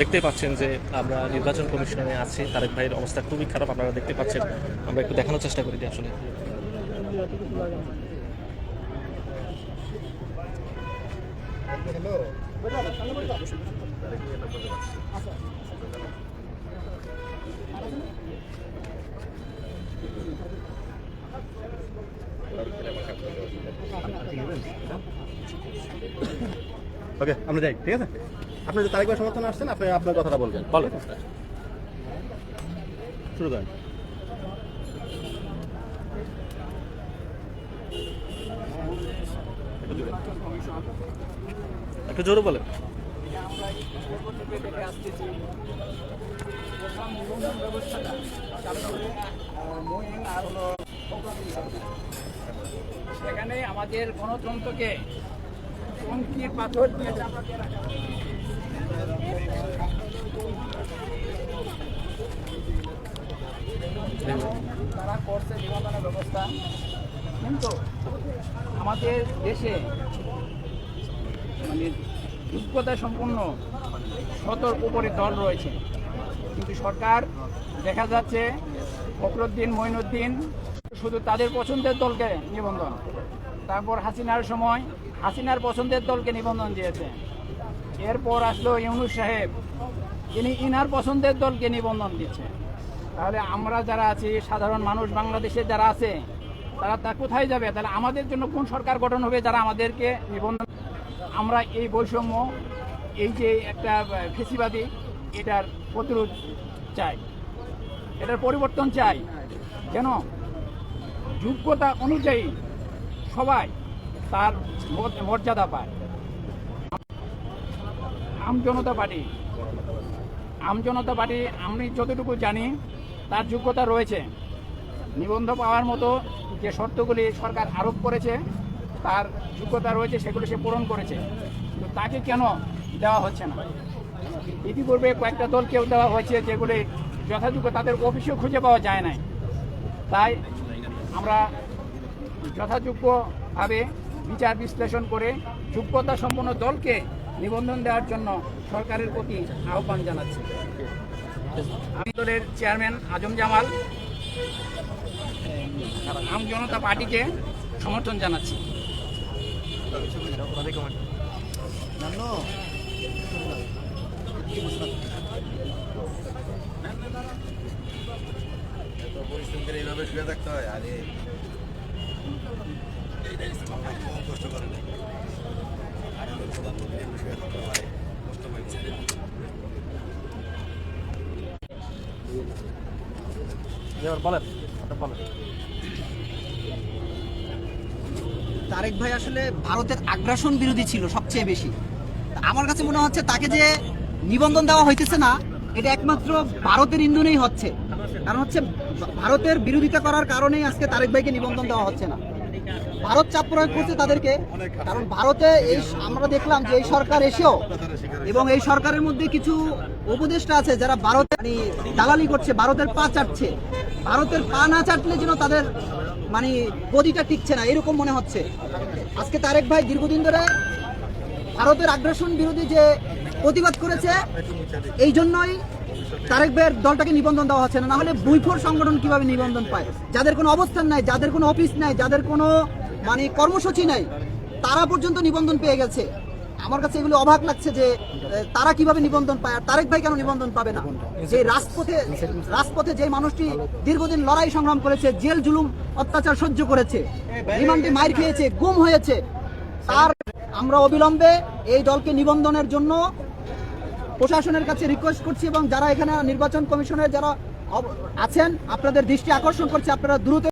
দেখতে পাচ্ছেন যে আমরা নির্বাচন কমিশনে আছি, তারেক ভাইয়ের অবস্থা খুবই খারাপ, আপনারা দেখতে পাচ্ছেন। আমরা একটু দেখানোর চেষ্টা করি আসলে। ওকে আমরা যাই, ঠিক আছে? আপনি যে তারিখ সমর্থন আসছেন আপনি আপনার কথাটা বলবেন। বলেন। শুরু করেন। একটু জোরে বলেন। সেখানে আমাদের গণতন্ত্রকে চমকির পাথর দিয়ে তারা করছে নিবন্ধনের ব্যবস্থা। কিন্তু আমাদের দেশে মানে যোগ্যতা সম্পন্ন শতর উপরে দল রয়েছে। কিন্তু সরকার দেখা যাচ্ছে ফখরুদ্দিন, মঈনুদ্দিন শুধু তাদের পছন্দের দলকে নিবন্ধন। তারপর হাসিনার সময় হাসিনার পছন্দের দলকে নিবন্ধন দিয়েছে। এরপর আসলো ইউনুস সাহেব। তিনি ইনার পছন্দের দলকে নিবন্ধন দিচ্ছে। তাহলে আমরা যারা আছি, সাধারণ মানুষ বাংলাদেশে যারা আছে, তারা তা কোথায় যাবে? তাহলে আমাদের জন্য কোন সরকার গঠন হবে যারা আমাদেরকে নিবন্ধন আমরা এই বৈষম্য, এই যে একটা ফেসিবাদী, এটার প্রতিরোধ চাই। এটার পরিবর্তন চাই। কেন? যোগ্যতা অনুযায়ী সবাই তার মর্য- মর্যাদা পায়। আম জনতা পার্টি। আম জনতা পার্টি, আমি যতটুকু জানি, তার যোগ্যতা রয়েছে। নিবন্ধ পাওয়ার মতো যে শর্তগুলি সরকার আরোপ করেছে, তার যোগ্যতা রয়েছে, সেগুলো সে পূরণ করেছে। কিন্তু তাকে কেন দেওয়া হচ্ছে না? ইতিপূর্বে কয়েকটা দলকেও দেওয়া হয়েছে, যেগুলি যথাযোগ্য তাদের অফিসেও খুঁজে পাওয়া যায় নাই। তাই আমরা যথাযোগ্যভাবে বিচার বিশ্লেষণ করে যোগ্যতা সম্পন্ন দলকে নিবন্ধন দেওয়ার জন্য সরকারের প্রতি আহ্বান জানাচ্ছি। আমি দলের চেয়ারম্যান আজম জামাল, আম জনতা পার্টিকে সমর্থন জানাচ্ছি। এইভাবে শুয়ে থাকতে হয়? আরে। তারেক ভাই আসলে ভারতের আগ্রাসন বিরোধী ছিল সবচেয়ে বেশি। আমার কাছে মনে হচ্ছে তাকে যে নিবন্ধন দেওয়া হইতেছে না, এটা একমাত্র ভারতের ইন্ধনেই হচ্ছে। কারণ হচ্ছে ভারতের বিরোধিতা করার কারণেই আজকে তারেক ভাইকে নিবন্ধন দেওয়া হচ্ছে না। ভারত চাপ প্রয়োগ করছে তাদেরকে, কারণ ভারতে এই আমরা দেখলাম যে এই সরকার এসেও এবং এই সরকারের মধ্যে কিছু উপদেষ্টা আছে যারা ভারত মানে দালালি করছে, ভারতের পা চাটছে ভারতের পা না চাটলে যেন তাদের মানে গদিটা টিকছে না, এরকম মনে হচ্ছে। আজকে তারেক ভাই দীর্ঘদিন ধরে ভারতের আগ্রাসন বিরোধী যে প্রতিবাদ করেছে, এই জন্যই তারেক ভাইয়ের দলটাকে নিবন্ধন দেওয়া হচ্ছে না। নাহলে বুইফোর সংগঠন কীভাবে নিবন্ধন পায়? যাদের কোনো অবস্থান নাই, যাদের কোনো অফিস নাই, যাদের কোনো মানে কর্মসূচি নাই, তারা পর্যন্ত নিবন্ধন পেয়ে গেছে। আমার কাছে এগুলো অবাক লাগছে যে তারা কীভাবে নিবন্ধন পায়, আর তারেক ভাই কেন নিবন্ধন পাবে না? যে রাজপথে রাজপথে যে মানুষটি দীর্ঘদিন লড়াই সংগ্রাম করেছে, জেল জুলুম অত্যাচার সহ্য করেছে, রিমান্ডে মার খেয়েছে, গুম হয়েছে, তার আমরা অবিলম্বে এই দলকে নিবন্ধনের জন্য প্রশাসনের কাছে রিকোয়েস্ট করছি এবং যারা এখানে নির্বাচন কমিশনের যারা আছেন, আপনাদের দৃষ্টি আকর্ষণ করছে, আপনারা দ্রুত